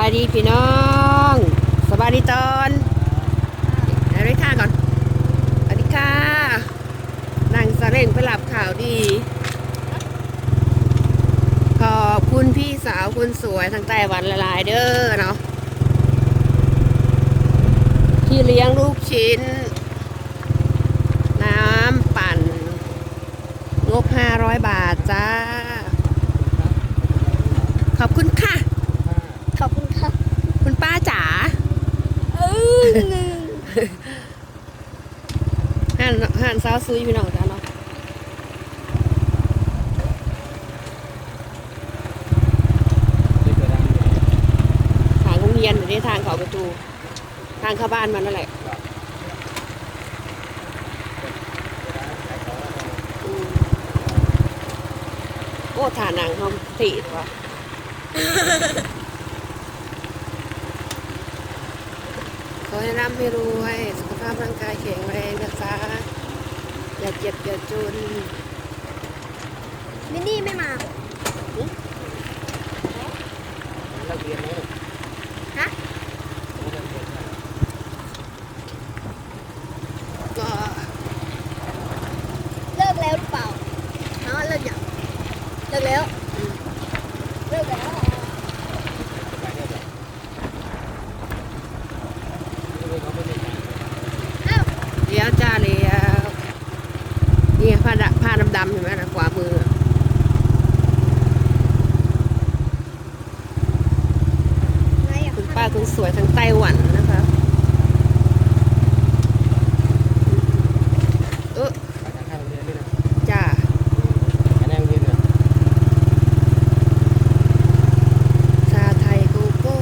ายดีพี่น้องสบายดีตอนเดี๋ยวได้ค่าก่อนสวัสดีค่ะนั่งสะเร่งไปหลับข่าวดี ขอบคุณพี่สาวคุณสวยทางไต้หวันละลายเด้อเนาะที่เลี้ยงลูกชิ้น น้ำปั่น งบ 500 บาทจ้า ขอบคุณค่ะ ขอบคุณครับ คุณ ป้าจ๋าเออห่านห่านซาวซุยพี่น้องจ้าเนาะทางโรงเรียนอยู่ที่ทางเขาประตู ทางเข้าบ้านมันนั่นแหละอืมโอ้ฐานหนังเขาตีดว่ะ ขอ ให้ร่ำให้รวย สุขภาพร่างกายแข็งแรงนะคะอย่าเจ็บอย่าจนมินนี่ไม่มาฮะ ก็ เลิกแล้วหรือเปล่าฮะเลิกยังเลิกแล้ว เลิกแล้วอ้าว เลี้ยวจ้าเลี้ยวนี่ผ้าดะผ้าดำๆเห็นไหมนะขวามือไงอะคุณป้าคุณสวยทางไต้หวันนะคะเออจ้าชาไทยโกโก้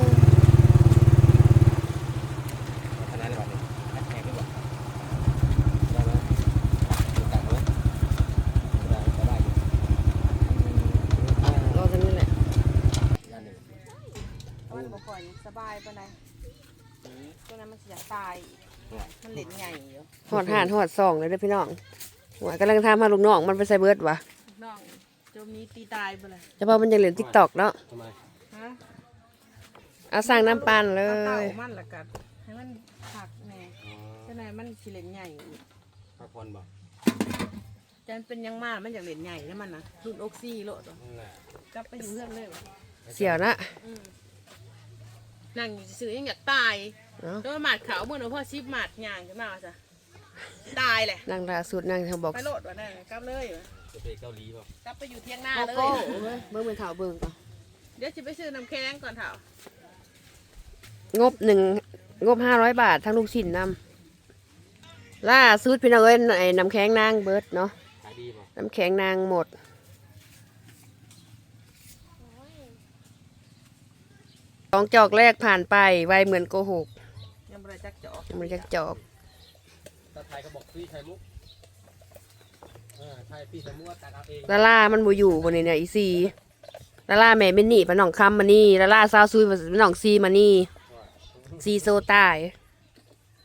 รอกันนี่แหละ มันบ่ค่อยสบายปานใดตัวนั้นมันสิอยากตาย มันเล่นใหญ่อยู่หอดห่านหอดซองเลยเด้อพี่น้องหัวกำลังทำมาลูกน้องมันไปใส่เบิร์ดวะน้องโจมนี้ตีตายบ่ล่ะเฉพาะมันยังเหรียญทิกตอกเนาะฮะเอาสั่งน้ำปั่นเลเอาเต่ายมันละกันให้มันผักแหน่จังไดมันสิเล่นใหญ่อีกจันเป็นหยังมากมันอยากเล่นใหญ่แล้วมันน่ะรุ่นอกซี่โลดว่ะกลับไปอยู่เรื่องเลยว่ะเสียวนะ อืม นั่งอยู่ซื่อๆยังอยากตายเนาะโดนหมาดขาวเมื่อหนูพ่อชิบหมาดย่างขึ้นมาซะตายแหละนางล่าสุดนางเขาบอกไปโลดว่ะนั่นกลับเลยว่ะจะไปเกาหลีป่ะกลับไปอยู่เที่ยงหน้าโกเลยโก้เว้ยเบิ้งเป็นเถาเบิ้งก่อนเดี๋ยวจะไปซื้อน้ำแข็งก่อนเถอะงบหนึ่งงบห้าร้อยบาททั้งลูกชิ้นนำล่าสุดพี่น้องเอ้ยไอ้น้ำแข็งนางเบิร์ดเนาะขายดีป่ะน้ำแข็งนางหมด องจอกแรกผ่านไปไวเหมือนโกหกยังบริจักจอกมันจะจอกตาไทยก็บอกพี่ไข่มุกเออไทยพี่ไข่มุกตัดเอาเองลาล่ามันบูอยู่บนนี้เนี่ยอีซีลาล่าแม่เป็นหนี่ปะน้องคำมานี่ลาล่าซาวซุยปะน้องซีมานี่ซีโซตาย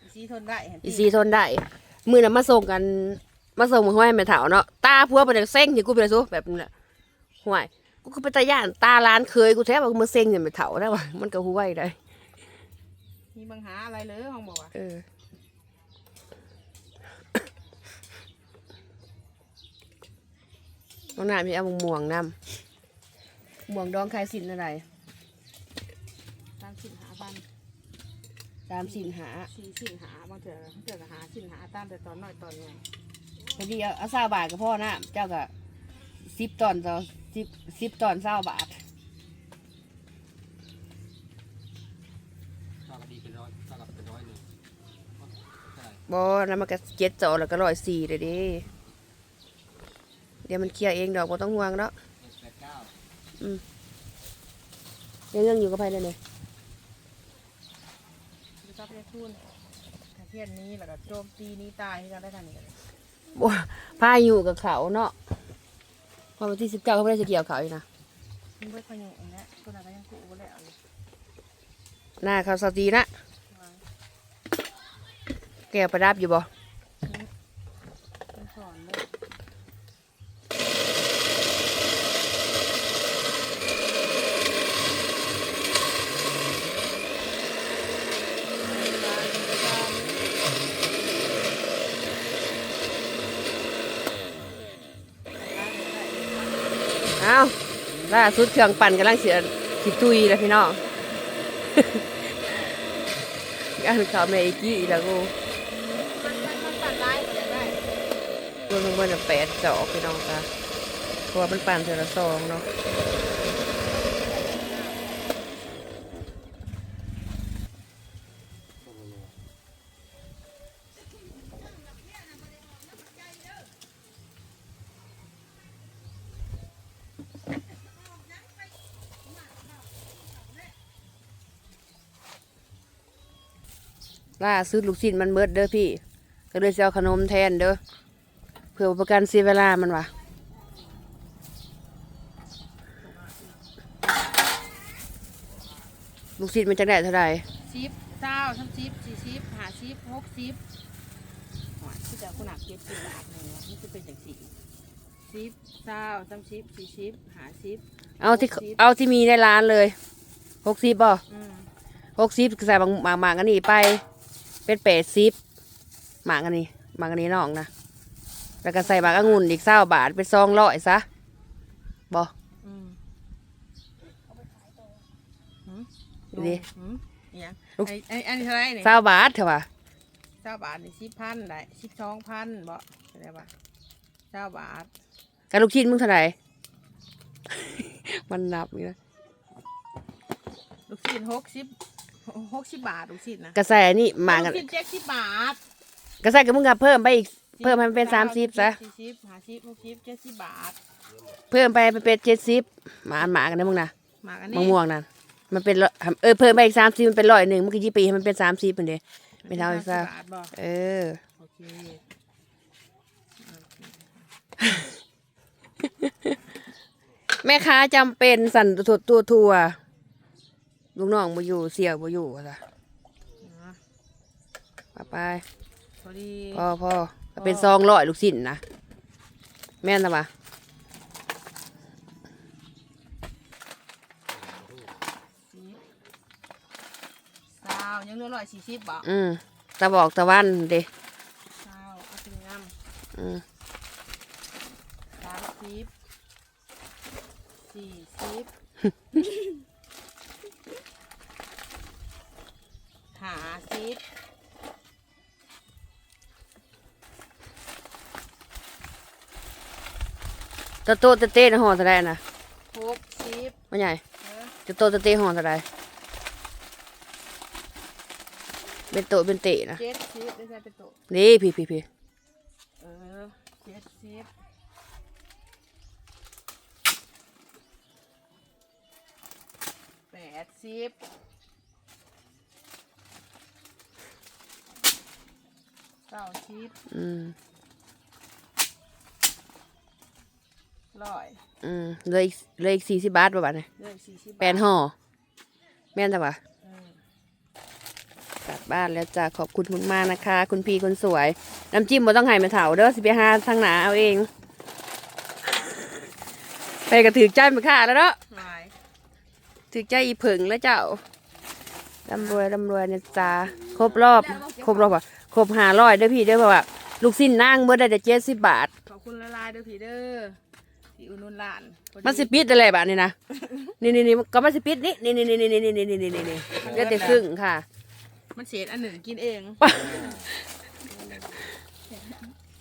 อีซีทนได้เห็นอีซีทนได้มือน่ะมาส่งกัน มาส่งมาห้อยแม่เถาเนาะตาพัวเป็นเส้งที่กูเป็นซูแบบนี้แหละห่วย กูก็เป็นตาย่านตาล้านเคยกูแท้ว่ากูมาเส้งเนี่ยแม่เถาได้วะมันก็ห้วยได้ มีปัญหาอะไรเลยห้องบอกว่าเออน้องน้ำมีเอาม่วงๆนำม่วงดองคลายสินอะไรตามสินหาบันตามสินหาสี่สินหาบางเถื่อบางเถื่อก็หาสินหาตามแต่ตอนน้อยตอนใหญ่พอดีเอาเอาเศร้าบาทกับพ่อนะเจ้าก็ สิบตอนต่อสิบสิบตอนเศร้าบาทข้าวกะดีเป็นร้อยข้าวกะเป็นร้อยหนึ่งใช่บอแล้วมันก็เจ็ดจอแล้วก็ร้อยสี่เลยดิเดี๋ยวมันเคลียร์เองดอกบ่ต้องห่วงแล้วเจ็ดแปดเก้ายังยังอยู่กับใครเลยเนี่ยดูซับได้ทุนถ้าเทียนนี้แล้วก็โจมตีนี้ตายที่เราได้ทันนี้กันเลยบ่พาอยู่กับเขาเนาะพอ วันที่สิบเก้าเขาไม่ได้จะเกี่ยวเขาอีกนะมันเบิดพยุงอันนี้ตัวนั้นก็ยังกู้บ่แล้วเลยหน้าเขาสตีนะ แก้วประดับอยู่บ่ มันสอนเลย ล่าสุดเครื่องปั่นกำลังเสียสิตุยแล้วพี่น้องงานข่าวแม่อีกกี้อีกแล้วกูมันมันมันปั่นได้ก็ได้รวมทั้งหมดน่ะแปดจอกพี่น้องจ้ะเพราะว่ามันปั่นเท่าละสองเนาะ ล่าซื้อลูกชิ้นมันเบิดเด้อพี่ ก็เลยจะเอาขนมแทนเด้อเพื่อประกันเสียเวลามันวะลูกศิษย์มันจะได้เท่าไหร่สิบเก้าสามสิบสี่สิบห้าสิบหกสิบหวานที่จะคุณหนักเจ็ดสิบบาทหนึ่งนี่จะเป็นจากสี่สิบเก้าสามสิบสี่สิบห้าสิบเอาที่เอาที่มีในร้านเลยหกสิบบ่อืมหกสิบใส่บางหมากหมากอันนี้ไป เป็นแปดสิบหมากอันนี้หมากอันนี้น้องนะแล้วก็ใส่หมากองุ่นอีกเศร้าบาทเป็นซองร้อยซะบ่อืมหืมดูดิหืมเนี่ยลูกไอ้ไอ้อันนี้เท่าไหรเนี่ยเศร้าบาทเถอะวะเจ้าบาทนี่สิบพันได้สิบสองพันบ่ได้ปะเจ้าบาทกับลูกชิ้นมึงเท่าไหร่มันนับนี่นะลูกชิ้นหกสิบ หกสิบบาทลูกชิ้นนะก็ใส่อันนี้หมากกันลูกชิ้นเจ็ดสิบบาทก็ใส่กับมึงกับเพิ่มไปอีกเพิ่มให้มันเป็นสามสิบซะสี่สิบห้าสิบหกสิบเจ็ดสิบบาท เพิ่มไปเป็นเจ็ดสิบหมาหมากันนะมึงนะหมากอันมะนี้ม่วงนั่นมันเป็นร้อยเออเพิ่มไปอีกสามสิบมันเป็นร้อยหนึ่งมันก็ยี่ปีให้มันเป็นสามสิบเป็นเดีไม่เท่าอีกซะห้สิบบาทบ่เออโอเคแม่ค้าจำเป็นสั่นตัวตัวทัว ลูกน้องบ่อยู่เสี่ยวบ่อยู่อะจ้ะนะไปไปพอดีพ่อพ่อก็เป็นซองร้อยลูกชิ้นนะแม่นนะปะสิบสาวยังเหลือร้อยสี่สิบบ่อืมตะบอกตะวันเด้สาวเอาเป็นงามอืมสามสิบ ตะโตะตะเต้นะห่อเท่าไรนะหกสิบว่าใหญ่เออตะโตะตะเต้ห่อเท่าไรเป็นโตะเป็นเตะนะเจ็ดสิบได้ใช่เป็นโตะนี่พี่พี่พี่เออเจ็ดสิบแปดสิบเก้าสิบอืม ร้อยอืมเหลยเหลยอีกสี่สิบบาทประมาณนี้เลือกสี่สิบแปดห่อแม่นแต่ปะเออกลับบ้านแล้วจ้ะขอบคุณคุณมากนะคะ คุณพี่คนสวย น้ำจิ้มบ่ต้องให้มาเถาเด้อสิไปหาทางหนาเอาเอง ไปกระถือใจมาค่ะแล้วเนาะ หลายถือใจอีผึ่งแล้วเจ้าร่ำรวยร่ำรวยนะจ๊ะครบรอบ ครบรอบอะครบหาร้อยเด้อพี่เด้อเพราะว่าลูกสิ้นนั่งเมื่อได้แต่เจ็ดสิบบาท ขอบคุณละลายเด้อพี่เด้อ ที่อุดหนุนหลานพอดีมันสิปิดอะไรบาทนี่นะ นี่นี่นี่ก็มันสิปิดนี่นี่นี่นี่นี่นี่นี่นี่นี่นี่นี่เลือดแต่ครึ่งค่ะ มันเศษอันหนึ่งกินเอง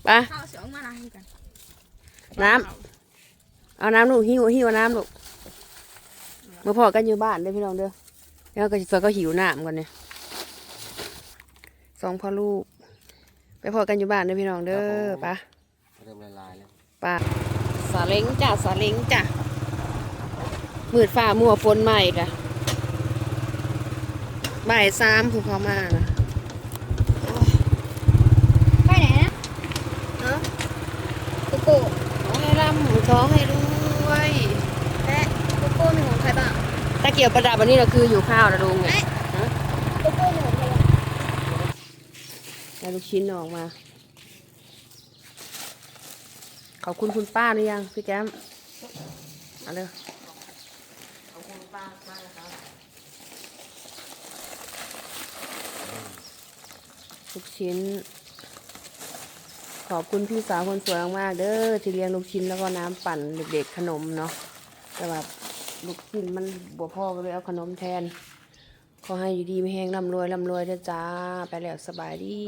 ไปข้าวเสียงมาอะไรกันน้ำเอาน้ำลูกหิวหิวน้ำลูกมาพอกันอยู่บ้านเด้อพี่น้องเด้อแล้วก็เฟิร์นก็หิวน้ำก่อนเนี่ยสองพ่อลูก ไปพอกันอยู่บ้านเด้อพี่น้องเด้อไปะเริ่มละลายแล้วปะสาเล้งจ้ะสาเล้งจ้ะมืดฟ้ามัวฝนใหม่กะบ่ายสามคือเขามานะไปไหนนะเนาะโกโก้ขอให้ร่ำขอให้รวยและโกโก้มีของใครบ้างตะเกียบประดับวันนี้เราคืออยู่ข้าวนะลุงเนี่ยโกโก้มีของใครบ้างได้ลูกชิ้นออกมา ข อบคุณคุณป้าหรือยังพี่แก้มเอาเลยขอบคุณป้ามากนะครับลูกชิ้น ขอบคุณพี่สาวคนสวยมากๆเด้อที่เลี้ยงลูกชิ้นแล้วก็น้ำปั่นเด็กๆขนมเนาะแต่ว่าลูกกินมันบ่พอก็เลยเอาขนมแทน ขอให้อยู่ดีไม่แห้งร่ำรวยร่ำรวยเด้อจ้า ไปแล้วสบายดี